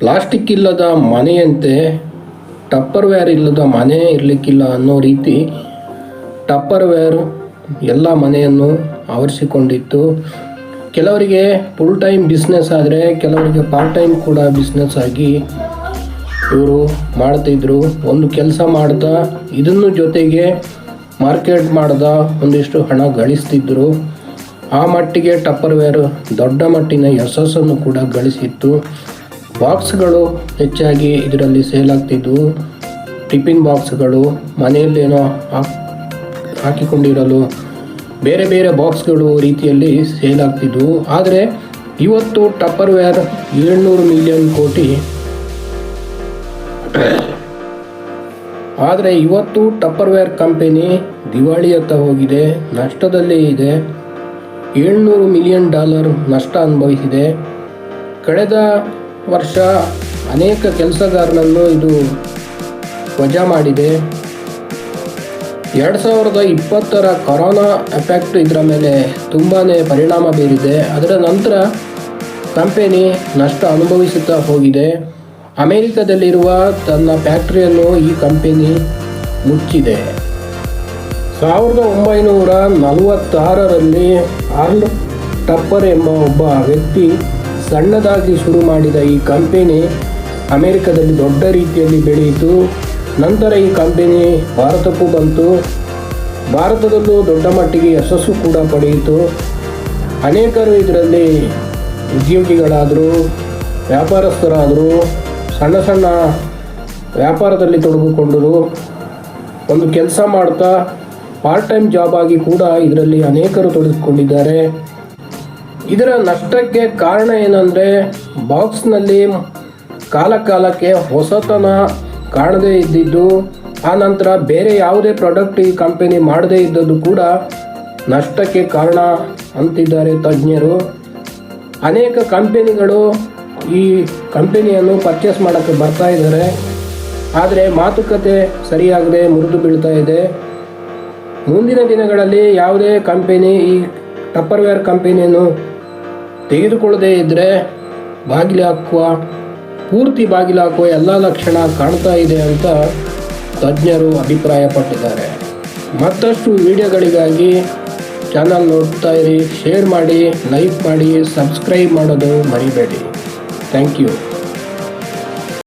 Plastic ಇಲ್ಲದ ಮನೆಯಂತೆ ಟಪ್ಪರ್ವೇರ್ ಇಲ್ಲದ ಮನೆ ಇರಲಿಕ್ಕಿಲ್ಲ ಅನ್ನೋ ರೀತಿ ಟಪ್ಪರ್ವೇರ್ ಎಲ್ಲ ಮನೆಯನ್ನು ಆವರಿಸಿಕೊಂಡಿತ್ತು. ಕೆಲವರಿಗೆ ಫುಲ್ ಟೈಮ್ ಬಿಸ್ನೆಸ್ ಆದರೆ ಕೆಲವರಿಗೆ ಪಾರ್ಟ್ ಟೈಮ್ ಕೂಡ ಬಿಸ್ನೆಸ್ ಆಗಿ ಇವರು ಮಾಡ್ತಿದ್ರು ಒಂದು ಕೆಲಸ ಮಾಡ್ತಾ ಇದನ್ನು ಜೊತೆಗೆ ಮಾರ್ಕೆಟ್ ಮಾಡ್ದ ಒಂದಿಷ್ಟು ಹಣ ಗಳಿಸ್ತಿದ್ರು. ಆ ಮಟ್ಟಿಗೆ ಟಪ್ಪರ್ವೇರ್ ದೊಡ್ಡ ಮಟ್ಟಿನ ಯಶಸ್ಸನ್ನು ಕೂಡ ಗಳಿಸಿತ್ತು. ಬಾಕ್ಸ್ಗಳು ಹೆಚ್ಚಾಗಿ ಇದರಲ್ಲಿ ಸೇಲ್ ಆಗ್ತಿದ್ದವು ಟಿಫಿನ್ ಬಾಕ್ಸ್ಗಳು ಮನೆಯಲ್ಲೇನೋ ಹಾಕ್, ಹಾಕಿಕೊಂಡಿರಲು ಬೇರೆ ಬೇರೆ ಬಾಕ್ಸ್ಗಳು ರೀತಿಯಲ್ಲಿ ಸೇಲ್ ಆಗ್ತಿದ್ದವು ಆದರೆ ಇವತ್ತು ಟಪ್ಪರ್ ವೇರ್ ಏಳ್ನೂರು ಮಿಲಿಯನ್ ಕೋಟಿ. ಆದರೆ ಇವತ್ತು ಟಪ್ಪರ್ ವೇರ್ ಕಂಪೆನಿ ದಿವಾಳಿಯತ್ತ ಹೋಗಿದೆ, ನಷ್ಟದಲ್ಲೇ ಇದೆ. ಏಳ್ನೂರು ಮಿಲಿಯನ್ ಡಾಲರ್ ನಷ್ಟ ಅನುಭವಿಸಿದೆ. ಕಳೆದ ವರ್ಷ ಅನೇಕ ಕೆಲಸಗಾರರನ್ನು ಇದು ವಜಾ ಮಾಡಿದೆ. ಎರಡು ಸಾವಿರದ ಇಪ್ಪತ್ತರ ಕೊರೋನಾ ಎಫೆಕ್ಟ್ ಇದರ ಮೇಲೆ ತುಂಬಾ ಪರಿಣಾಮ ಬೀರಿದೆ. ಅದರ ನಂತರ ಕಂಪೆನಿ ನಷ್ಟ ಅನುಭವಿಸುತ್ತಾ ಹೋಗಿದೆ. ಅಮೆರಿಕದಲ್ಲಿರುವ ತನ್ನ ಫ್ಯಾಕ್ಟ್ರಿಯನ್ನು ಈ ಕಂಪೆನಿ ಮುಚ್ಚಿದೆ. ಸಾವಿರದ ಒಂಬೈನೂರ ನಲವತ್ತಾರರಲ್ಲಿ ಆರ್ಲ್ ಟಪ್ಪರ್ ಎಂಬ ಒಬ್ಬ ವ್ಯಕ್ತಿ ಸಣ್ಣದಾಗಿ ಶುರು ಮಾಡಿದ ಈ ಕಂಪೆನಿ ಅಮೆರಿಕದಲ್ಲಿ ದೊಡ್ಡ ರೀತಿಯಲ್ಲಿ ಬೆಳೆಯಿತು. ನಂತರ ಈ ಕಂಪೆನಿ ಭಾರತಕ್ಕೂ ಬಂತು. ಭಾರತದಲ್ಲೂ ದೊಡ್ಡ ಮಟ್ಟಿಗೆ ಯಶಸ್ಸು ಕೂಡ ಪಡೆಯಿತು. ಅನೇಕರು ಇದರಲ್ಲಿ ಉದ್ಯೋಗಿಗಳಾದರು, ವ್ಯಾಪಾರಸ್ಥರಾದರು, ಸಣ್ಣ ಸಣ್ಣ ವ್ಯಾಪಾರದಲ್ಲಿ ತೊಡಗಿಕೊಂಡರು. ಒಂದು ಕೆಲಸ ಮಾಡ್ತಾ ಪಾರ್ಟ್ ಟೈಮ್ ಜಾಬ್ ಆಗಿ ಕೂಡ ಇದರಲ್ಲಿ ಅನೇಕರು ತೊಡಗಿಕೊಂಡಿದ್ದಾರೆ. ಇದರ ನಷ್ಟಕ್ಕೆ ಕಾರಣ ಏನಂದರೆ ಬಾಕ್ಸ್ನಲ್ಲಿ ಕಾಲ ಕಾಲಕ್ಕೆ ಹೊಸತನ ಕಾಣದೇ ಇದ್ದಿದ್ದು, ಆ ನಂತರ ಬೇರೆ ಯಾವುದೇ ಪ್ರಾಡಕ್ಟ್ ಈ ಕಂಪೆನಿ ಮಾಡದೇ ಇದ್ದದ್ದು ಕೂಡ ನಷ್ಟಕ್ಕೆ ಕಾರಣ ಅಂತಿದ್ದಾರೆ ತಜ್ಞರು. ಅನೇಕ ಕಂಪೆನಿಗಳು ಈ ಕಂಪೆನಿಯನ್ನು ಪರ್ಚೇಸ್ ಮಾಡೋಕ್ಕೆ ಬರ್ತಾ ಇದ್ದಾರೆ. ಆದರೆ ಮಾತುಕತೆ ಸರಿಯಾಗದೆ ಮುರಿದು ಬೀಳ್ತಾ ಇದೆ. ಮುಂದಿನ ದಿನಗಳಲ್ಲಿ ಯಾವುದೇ ಕಂಪೆನಿ ಈ ಟಪ್ಪರ್ವೇರ್ ಕಂಪೆನಿಯನ್ನು ತೆಗೆದುಕೊಳ್ಳದೇ ಇದ್ದರೆ ಬಾಗಿಲು ಹಾಕುವ, ಪೂರ್ತಿ ಬಾಗಿಲು ಹಾಕುವ ಎಲ್ಲ ಲಕ್ಷಣ ಕಾಣ್ತಾ ಇದೆ ಅಂತ ತಜ್ಞರು ಅಭಿಪ್ರಾಯಪಟ್ಟಿದ್ದಾರೆ. ಮತ್ತಷ್ಟು ವಿಡಿಯೋಗಳಿಗಾಗಿ ಚಾನಲ್ ನೋಡ್ತಾ ಇರಿ, ಶೇರ್ ಮಾಡಿ, ಲೈಕ್ ಮಾಡಿ, ಸಬ್ಸ್ಕ್ರೈಬ್ ಮಾಡೋದು ಮರಿಬೇಡಿ. Thank you.